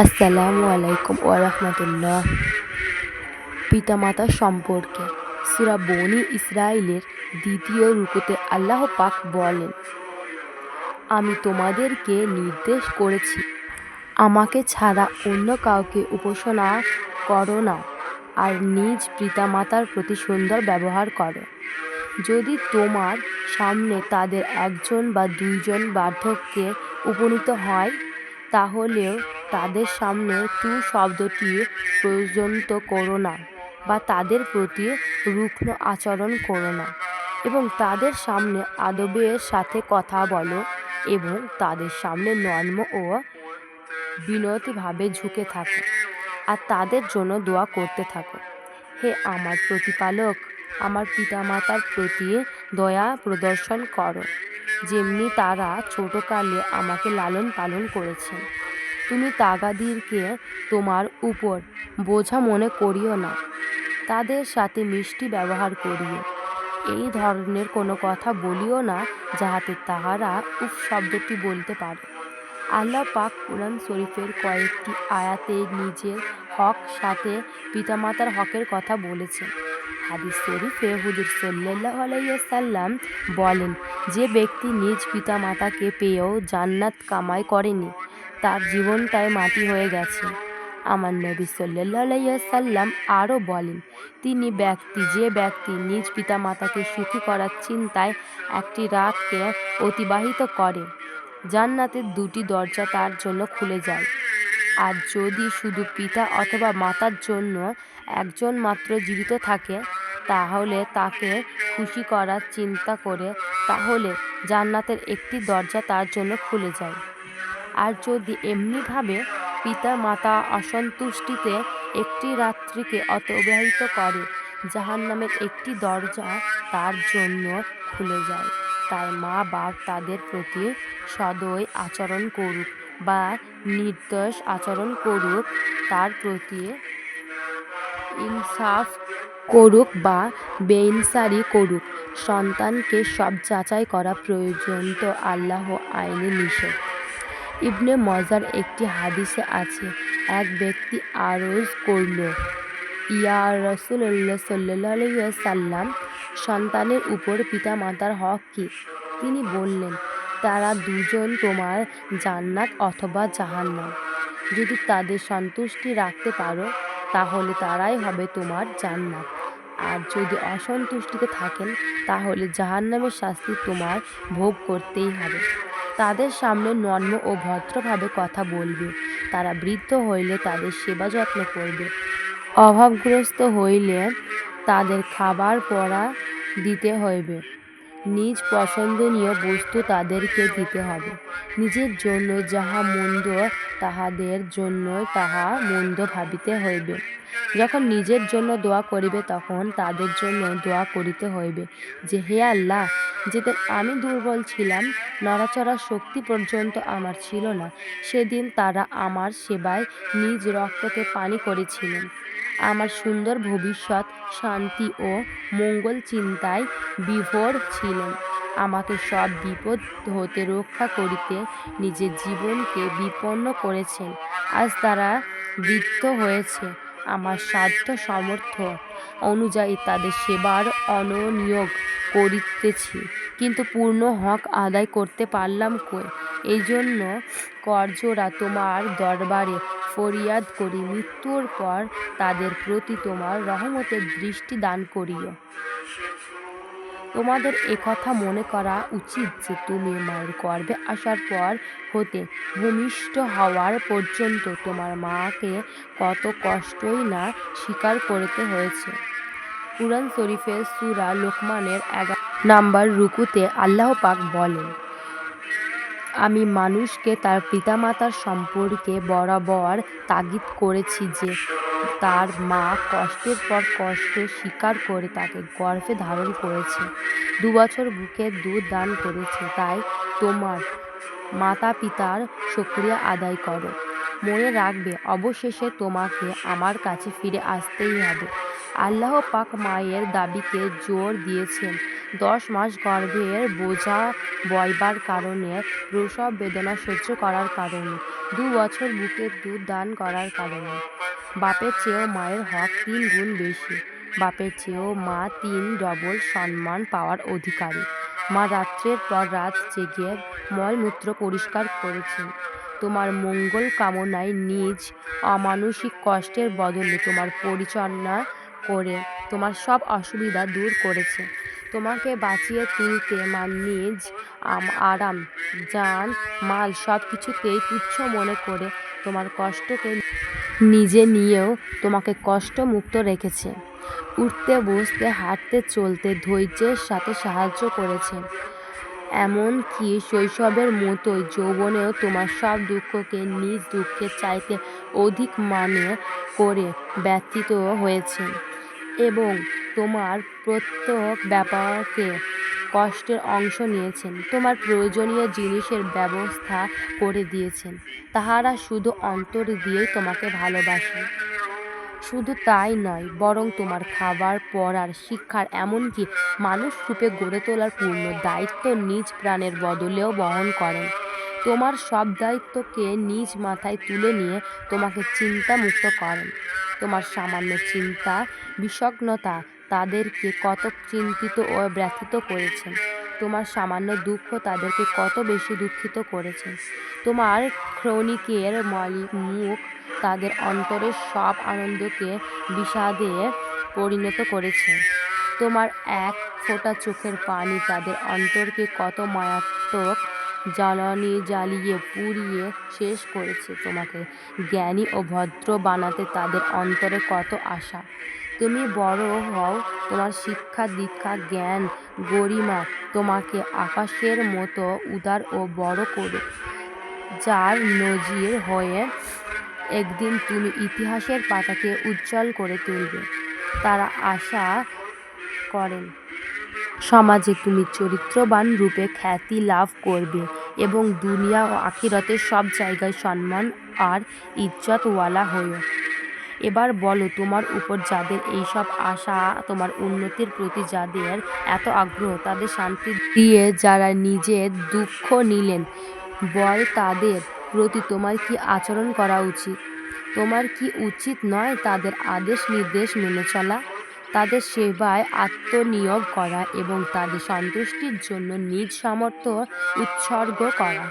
আসসালামু আলাইকুম ওরহমতুল্লাহ পিতামাতা সম্পর্কে সুরা বনি ইসরায়েলের দ্বিতীয় রুকুতে আল্লাহ পাক বলেন, আমি তোমাদেরকে নির্দেশ করেছি, আমাকে ছাড়া অন্য কাউকে উপাসনা করো না আর নিজ পিতামাতার প্রতি সুন্দর ব্যবহার করো। যদি তোমার সামনে তাদের একজন বা দুইজন বার্ধক্যে উপনীত হয়, তাহলেও তাদের সামনে তু শব্দটি পর্যন্ত করো না বা তাদের প্রতি রুগ্ন আচরণ করো না এবং তাদের সামনে আদবের সাথে কথা বলো এবং তাদের সামনে নর্ম ও বিনতিভাবে ঝুঁকে থাকো আর তাদের জন্য দোয়া করতে থাকো। হে আমার প্রতিপালক, আমার পিতামাতার প্রতি দয়া প্রদর্শন করো। যেমনি তারা ছোটকালে আমাকে লালন পালন করেছেন। তুমি তাগাদিরকে তোমার উপর বোঝা মনে করিও না। তাদের সাথে মিষ্টি ব্যবহার করিও এই ধরনের কোনো কথা বলিও না, যাহাতে তাহারা উফ শব্দটি বলতে পারে। আল্লাহ পাক কোরআন শরীফের কয়েকটি আয়াতে নিজের হক সাথে পিতামাতার হকের কথা বলেছেন। হাদিস শরীফে হুজুর সাল্লাহ আলাইসাল্লাম বলেন, যে ব্যক্তি নিজ পিতা মাতাকে পেয়েও জান্নাত কামাই করেনি, তার জীবনটাই মাটি হয়ে গেছে। আমার নবী সাল্লাম আরও বলেন, তিনি ব্যক্তি, যে ব্যক্তি নিজ পিতামাতাকে সুখী করার চিন্তায় একটি রাতকে অতিবাহিত করে, জান্নাতের দুটি দরজা তার জন্য খুলে যায়। আর যদি শুধু পিতা অথবা মাতার জন্য একজন মাত্র জীবিত থাকে, তাহলে তাকে খুশি করার চিন্তা করে তাহলে জান্নাতের একটি দরজা তার জন্য খুলে যায়। আর যদি এমনিভাবে পিতা মাতা অসন্তুষ্টিতে একটি রাত্রিকে অতিবাহিত করে জাহান নামের একটি দরজা তার জন্য খুলে যায়। তাই মা বাপ তাদের প্রতি সদয় আচরণ করুক। বা নির্দোষ আচরণ করুক, তার প্রতি ইনসাফ করুক বা বেইনসারি করুক, সন্তানকে সব যাচাই করা প্রয়োজন তো আল্লাহ আইনে নিষেধ। ইবনে মজার একটি হাদিসে আছে, এক ব্যক্তি আরজ করল, ইয়া সাল্লাহ সাল্লাম সন্তানের উপর পিতা মাতার হক কী? তিনি বললেন তারা দুজন তোমার জান্নাত অথবা জাহান্নাম। যদি তাদের সন্তুষ্টি রাখতে পারো, তাহলে তারাই হবে তোমার জান্নাত। আর যদি অসন্তুষ্টিতে থাকেন, তাহলে জাহান্নামের শাস্তি তোমার ভোগ করতেই হবে। তাদের সামনে নর্ম ও ভদ্রভাবে কথা বলবে। তারা বৃদ্ধ হইলে তাদের সেবা যত্ন করবে। অভাবগ্রস্ত হইলে তাদের খাবার পড়া দিতে হইবে। নিজ পছন্দনীয় বস্তু তাদেরকে দিতে হবে। নিজের জন্য যাহা মন্দ, তাহাদের জন্য তাহা মন্দ ভাবিতে হইবে। যখন নিজের জন্য দোয়া করিবে, তখন তাদের জন্য দোয়া করিতে হইবে যে, হে আল্লাহ, যেদিন আমি দুর্বল ছিলাম, নড়াচড়ার শক্তি পর্যন্ত আমার ছিল না। সেদিন তারা আমার সেবায় নিজ রক্তকে পানি করেছিলেন। আমার সুন্দর ভবিষ্যৎ, শান্তি ও মঙ্গল চিন্তায় বিভোর ছিলেন। আমাকে সব বিপদ হতে রক্ষা করিতে নিজের জীবনকে বিপন্ন করেছেন। আজ তারা বৃদ্ধ হয়েছে। আমার সাধ্য সমর্থ অনুযায়ী তাদের সেবার অননিয়োগ করিতেছি। কিন্তু পূর্ণ হক আদায় করতে পারলাম কই? এই জন্য করজোড়া তোমার দরবারে ফরিয়াদ করি, মৃত্যুর পর তাদের প্রতি তোমার রহমতের দৃষ্টি দান করিও। তোমাদের একথা মনে করা উচিত যে তুমি মায়ের গর্ভে আসার পর হতে ভূমিষ্ঠ হওয়ার পর্যন্ত তোমার মাকে কত কষ্টই না স্বীকার করতে হয়েছে। কুরআন শরীফের সুরা লোকমানের এগারো নাম্বার রুকুতে আল্লাহ পাক বলেন আমি মানুষকে তার পিতামাতার সম্পর্কে বরাবর তাগিদ করেছি যে তার মা কষ্টের পর কষ্ট স্বীকার করে তাকে গর্ভে ধারণ করেছে। দু বছর বুকে দুধ দান করেছে। তাই তোমার মাতা পিতার সক্রিয়া আদায় করো। মনে রাখবে, অবশেষে তোমাকে আমার কাছে ফিরে আসতেই হবে। আল্লাহ পাক মায়ের দাবিকে জোর দিয়েছেন। দশ মাস গর্ভের বোঝা বয়বার কারণে প্রসব বেদনা সহ্য করার কারণে, দু বছর বুকের দুধ দান করার কারণে। বাপের চেয়েও মায়ের হক তিন গুণ বেশি। বাপের চেয়েও মা তিন ডবল সম্মান পাওয়ার অধিকারী। মা রাত্রের পর রাত জেগে মলমূত্র পরিষ্কার করেছেন। তোমার মঙ্গল কামনায় নিজ অমানসিক কষ্টের বদলে তোমার পরিচালনা করে তোমার সব অসুবিধা দূর করেছে। তোমাকে বাঁচিয়ে তুলতে মা নিজ আরাম যান মাল সব কিছুতেই তুচ্ছ মনে করে তোমার কষ্টকে নিজে নিয়েও তোমাকে কষ্টমুক্ত রেখেছে। উঠতে, বসতে, হাঁটতে, চলতে ধৈর্যের সাথে সাহায্য করেছেন এমনকি শৈশবের মতোই যৌবনেও তোমার সব দুঃখকে নিজ দুঃখের চাইতে অধিক মানে করে ব্যথিত হয়েছে। এবং তোমার প্রত্যেক ব্যাপারকে কষ্টের অংশ নিয়েছেন, তোমার প্রয়োজনীয় জিনিসের ব্যবস্থা করে দিয়েছেন। তাহারা শুধু অন্তর দিয়েই তোমাকে ভালোবাসে। শুধু তাই নয়, বরং তোমার খাবার পড়ার শিক্ষার এমনকি মানুষ রূপে গড়ে তোলার পূর্ণ দায়িত্ব নিজ প্রাণের বদলেও বহন করেন। তোমার সব দায়িত্বকে নিজ মাথায় তুলে নিয়ে তোমাকে চিন্তামুক্ত করেন। তোমার সামান্য চিন্তা, বিষগ্নতা তাদেরকে কত চিন্তিত ও ব্যথিত করেছেন। তোমার সামান্য দুঃখ তাদেরকে কত বেশি দুঃখিত করেছেন। তোমার ক্ষণিকের মালিক মুখ তাদের অন্তরের সব আনন্দকে বিষাদে পরিণত করেছে তোমার এক ফোঁটা চোখের পানি তাদের অন্তরকে কত মারাত্মক জ্বালানি জ্বালিয়ে পুড়িয়ে শেষ করেছে। তোমাকে জ্ঞানী ও ভদ্র বানাতে তাদের অন্তরে কত আশা। তুমি বড় হও, তোমার শিক্ষা, দীক্ষা, জ্ঞান, গরিমা তোমাকে আকাশের মতো উদার ও বড় করে যার নজির হয়ে একদিন তুমি ইতিহাসের পাতাকে উজ্জ্বল করে তুলবে। তারা আশা করেন। সমাজে তুমি চরিত্রবান রূপে খ্যাতি লাভ করবে এবং দুনিয়া ও আখিরাতের সব জায়গায় সম্মান আর ইজ্জতওয়ালা হয়েও। এবার বলো তোমার উপর যাদের এইসব আশা, তোমার উন্নতির প্রতি যাদের এত আগ্রহ, তাদের শান্তি দিয়ে যারা নিজের দুঃখ নিলেন, বল তাদের প্রতি তোমার কি আচরণ করা উচিত? তোমার কি উচিত নয় তাদের আদেশ নির্দেশ মেনে চলা? তাদের সেবায় আত্মনিয়োগ করা এবং তাদের সন্তুষ্টির জন্য নিজ সামর্থ্য উৎসর্গ করা।